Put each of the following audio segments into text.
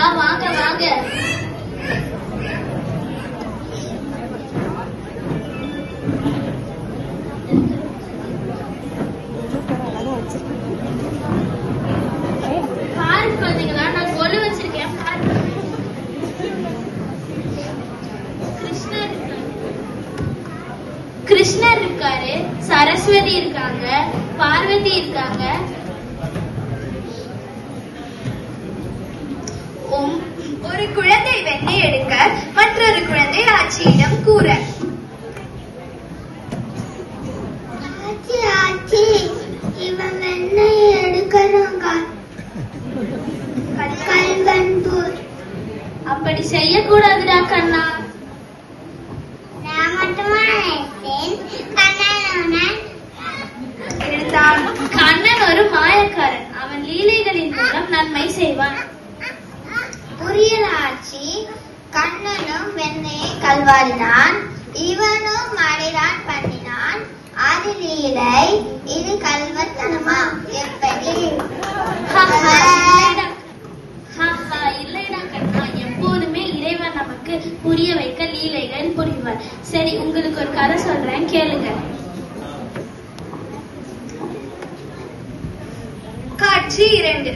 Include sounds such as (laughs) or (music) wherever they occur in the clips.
இருக்கீங்களா வாங்க வாங்க. நான் வச்சிருக்கேன் கிருஷ்ணர் இருக்காரு சரஸ்வதி இருக்காங்க பார்வதி இருக்காங்க உம், ஒரு குழந்தை வெண்ணெய் எடுக்க மற்றொரு குழந்தை ஆட்சியிடம் கூற. ஆச்சி ஆச்சி இவன் வெண்ணெய் எடுக்கிறாங்க அப்படி செய்யக்கூடாதுடா கண்ணா. நான் மட்டுமா கண்ணன் ஒரு மாயக்காரன். அவன் லீலைகளின் மூலம் நன்மை செய்வான். ஆச்சி கண்ணனும் வெண்ணெயை கல்வாரினான் இவனும் மழைதான் பண்ணினான். அது லீலை இது கல்வத்தனமா? எப்படி? இல்லைடா கண்ணா எப்போதுமே இறைவன் நமக்கு புரிய வைக்க லீலைகள் புரிவார். சரி உங்களுக்கு ஒரு கதை சொல்றேன் கேளுங்க. காட்சி இரண்டு.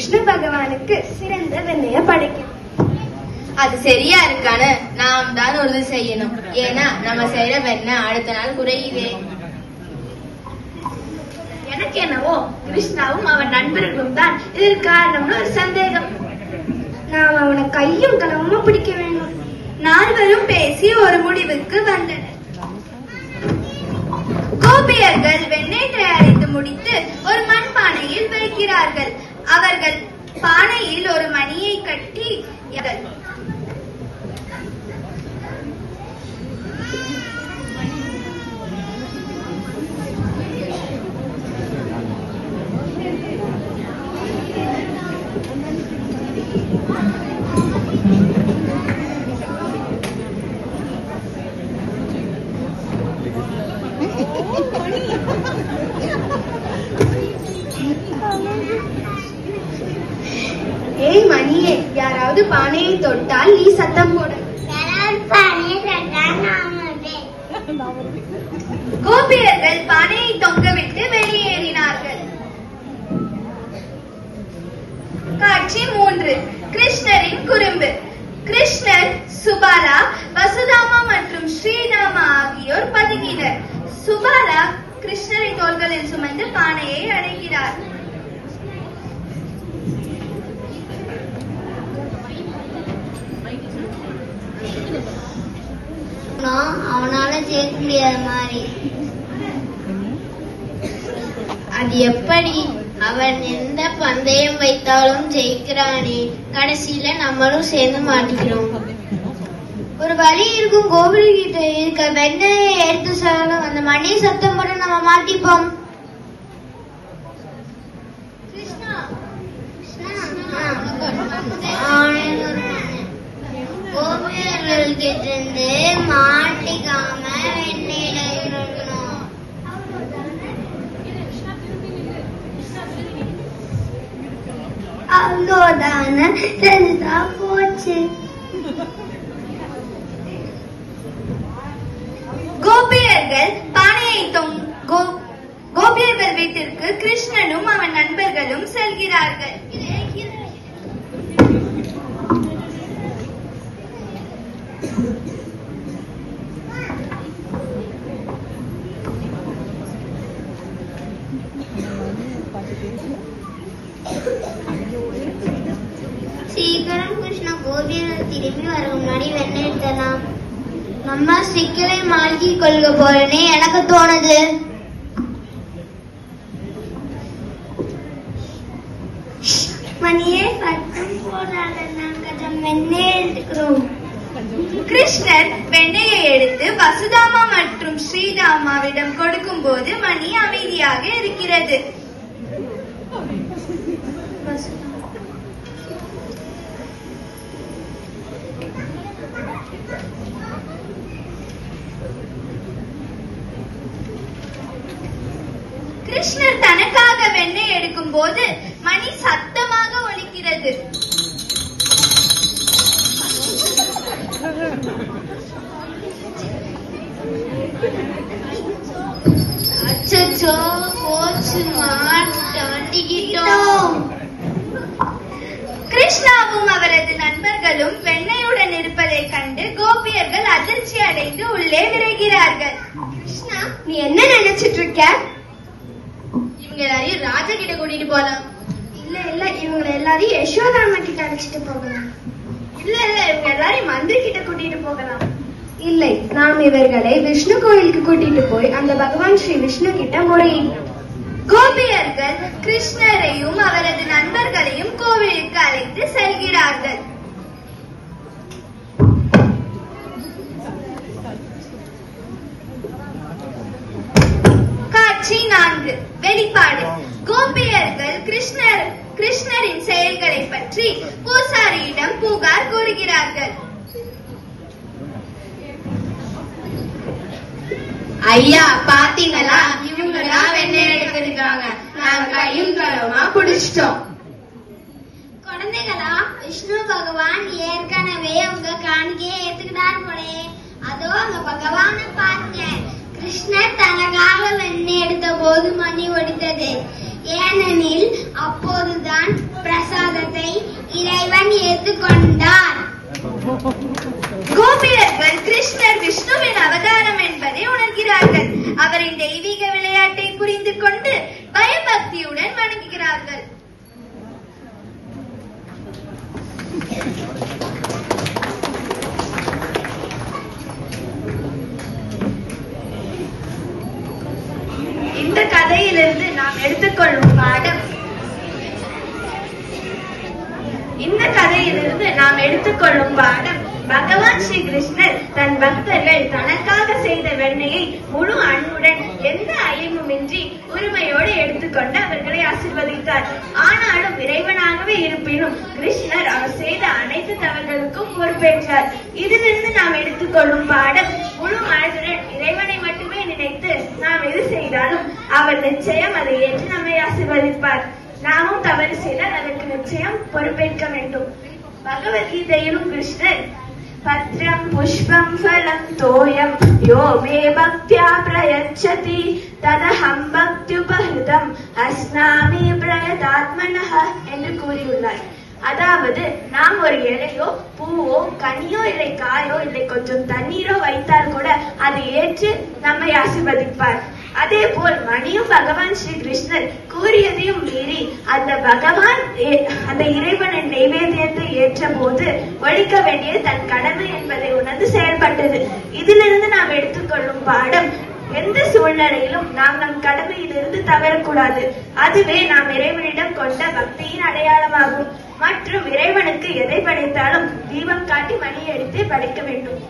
விஷ்ணு பகவானுக்கு சிறந்த வெண்ணெய படைக்கும். அது சரியா இருக்கான்னு நாம் தான் உறுதி செய்யணும். ஏன்னா நம்ம செய்யற வெண்ணெய் அடுத்த நாள் குறையுதே. எனக்கு என்னவோ கிருஷ்ணாவும் அவன் நண்பர்களும் தான் இதற்கு காரணம்னு ஒரு சந்தேகம். நாம் அவனை கையும் களவுமா பிடிக்க வேண்டும். நால்வரும் பேசி ஒரு முடிவுக்கு வந்தனர். கோபியர்கள் வெண்ணெய் தயாரித்து முடித்து ஒரு மண் பானையில் வைக்கிறார்கள். அவர்கள் பானையில் ஒரு மணியை கட்டி (laughs) ஏய் மணியே யாராவது பானையை தொட்டால் நீ சத்தம் போடு. நான் பானையை தொங்கவிட்டு வெளியேறினார்கள் காட்சி மூன்று கிருஷ்ணரின் குறும்பு கிருஷ்ணர் சுபாலா வசுதாமா மற்றும் ஸ்ரீராமா ஆகியோர் பதுங்கினர் சுபாலா கிருஷ்ணரை தோள்களில் சுமந்து பானையை அடைக்கிறார் அவனால ஜெயிக்க முடியாத மாதிரி. அது எப்படி? அவன் எந்த பந்தயம் வைத்தாலும் ஜெயிக்கிறானே. கடைசியில நம்மளும் சேர்ந்து மாட்டிக்கிறோம். ஒரு வழி இருக்கும் கோபுரி கிட்ட இருக்க வெண்ணையை எடுத்து சொல்லணும் அந்த மணி சத்தம் போட நம்ம மாட்டிப்போம். கிருஷ்ணா மாட்டிக்காம வெண்ணெயில இருக்கணும் அவ்வளோதான போச்சு கோபியர்கள் பானையை தொங் கோ- கோபியர்கள் வீட்டிற்கு கிருஷ்ணனும் அவன் நண்பர்களும் செல்கிறார்கள். சீக்கிரம் கிருஷ்ணா கோபியர்கள் திரும்பி வர முன்னாடி வெண்ணெய் எடுத்தலாம் அம்மா சிக்கலை மாழ்கி கொள்க போறேனே. எனக்கு தோணுது. மணியே சத்தம் போடாத நாங்க வெண்ணெய் எடுக்கிறோம் கிருஷ்ணர் வெண்ணையை எடுத்து வசுதாமா மற்றும் ஸ்ரீராமாவிடம் கொடுக்கும் போது மணி அமைதியாக இருக்கிறது. கிருஷ்ணர் தனக்காக வெண்ணெய் எடுக்கும் போது மணி சத்தமாக ஒலிக்கிறது. அச்சோ போச்சு மாட்டிக்கிட்டோம் கிருஷ்ணாவும் அவரது நண்பர்களும் வெண்ணையுடன் இருப்பதைக் கண்டு கோபியர்கள் அதிர்ச்சி அடைந்து உள்ளே விரைகிறார்கள். கிருஷ்ணா நீ என்ன நினைச்சிட்டு இருக்க? இவங்க எல்லாரையும் ராஜா கிட்ட கூட்டிட்டு போலாம். இல்ல இல்ல இவங்க எல்லாரையும் யசோதாமா கிட்ட அழைச்சிட்டு போகலாம். இல்ல இல்ல இவங்க எல்லாரையும் மந்திரி கிட்ட கூட்டிட்டு போகலாம். இல்லை நாம் இவர்களை விஷ்ணு கோயிலுக்கு கூட்டிட்டு போய் அந்த பகவான் ஸ்ரீ விஷ்ணு கிட்ட முறையிட்டோம் கோபியர்கள் கிருஷ்ணரையும் அவரது நண்பர்களையும் கோவிலுக்கு அழைத்து செல்கிறார்கள். காட்சி நான்கு. வெளிப்பாடு. கோபியர்கள் கிருஷ்ணர் கிருஷ்ணரின் செயல்களை பற்றி பூசாரியிடம் புகார் கூறுகிறார்கள். ஐயா பாத்தீங்களா? இவங்களா வெண்ணெய் எடுத்திருக்காங்க. நாங்க கையும் களவுமா குடிச்சிட்டோம். குழந்தைகளா விஷ்ணு பகவான் ஏற்கனவே உங்க காணிக்கையை ஏத்துக்கிட்டார் போலே. அதோ அங்க பகவான பாருங்க. கிருஷ்ணர் தனக்காக வெண்ணெய் எடுத்த போது மணி ஒடித்தது. ஏனெனில் தான் பிரசாதத்தை இறைவன் ஏற்றுக்கொண்டார். கோபியர்கள் கிருஷ்ணர் விஷ்ணுவின் அவதாரம் என்பதை உணர்கிறார்கள். அவரின் தெய்வீக விளையாட்டை புரிந்து கொண்டு பயபக்தியுடன் வணங்குகிறார்கள். இந்த கதையிலிருந்து நாம் எடுத்துக்கொள்வோம். இந்த கதையிலிருந்து நாம் எடுத்துக்கொள்ளும் பாடம் பகவான் ஸ்ரீ கிருஷ்ணர் தன் பக்தர்கள் தனக்காக செய்த வெண்ணையை முழு அன்புடன் எந்த அழிவுமின்றி உரிமையோடு எடுத்துக்கொண்டு அவர்களை ஆசிர்வதித்தார். ஆனாலும் இறைவனாகவே இருப்பினும் கிருஷ்ணர் அவர் செய்த அனைத்து தவறுகளுக்கும் பொறுப்பேற்றார். இதிலிருந்து நாம் எடுத்துக்கொள்ளும் பாடம் முழு மனதுடன் இறைவனை மட்டுமே நினைத்து நாம் எது செய்தாலும் அவர் நிச்சயம் அதை ஏற்று நம்மை ஆசிர்வதிப்பார். நாமும் தவறு செய்தால் அதற்கு நிச்சயம் பொறுப்பேற்க வேண்டும். பகவத்கீதையிலும் கிருஷ்ணர் பத்ரம் புஷ்பம் ஃபலம் தோயம் யோ மே பக்தியா பிரயச்சதி ததஹம் பக்தியுபஹிதம் அஸ்னாமி பிரயதாத்மனஹ என்று கூறியுள்ளார். அதாவது நாம் ஒரு இலையோ பூவோ கனியோ இல்லை காயோ இல்லை கொஞ்சம் தண்ணீரோ வைத்தால் கூட அதை ஏற்று நம்மை ஆசிர்வதிப்பார். அதே போல் மணியும் பகவான் ஸ்ரீ கிருஷ்ணர் கூறியதையும் மீறி அந்த பகவான் அந்த இறைவனின் நைவேத்தியத்தை ஏற்ற போது ஒழிக்க வேண்டிய தன் கடமை என்பதை உணர்ந்து செயல்பட்டது. இதிலிருந்து நாம் எடுத்துக்கொள்ளும் பாடம் எந்த சூழ்நிலையிலும் நாம் நம் கடமையிலிருந்து தவறக்கூடாது. அதுவே நாம் இறைவனிடம் கொண்ட பக்தியின் அடையாளமாகும். மற்றும் இறைவனுக்கு எதை படைத்தாலும் தீபம் காட்டி மணி அடித்து படைக்க வேண்டும்.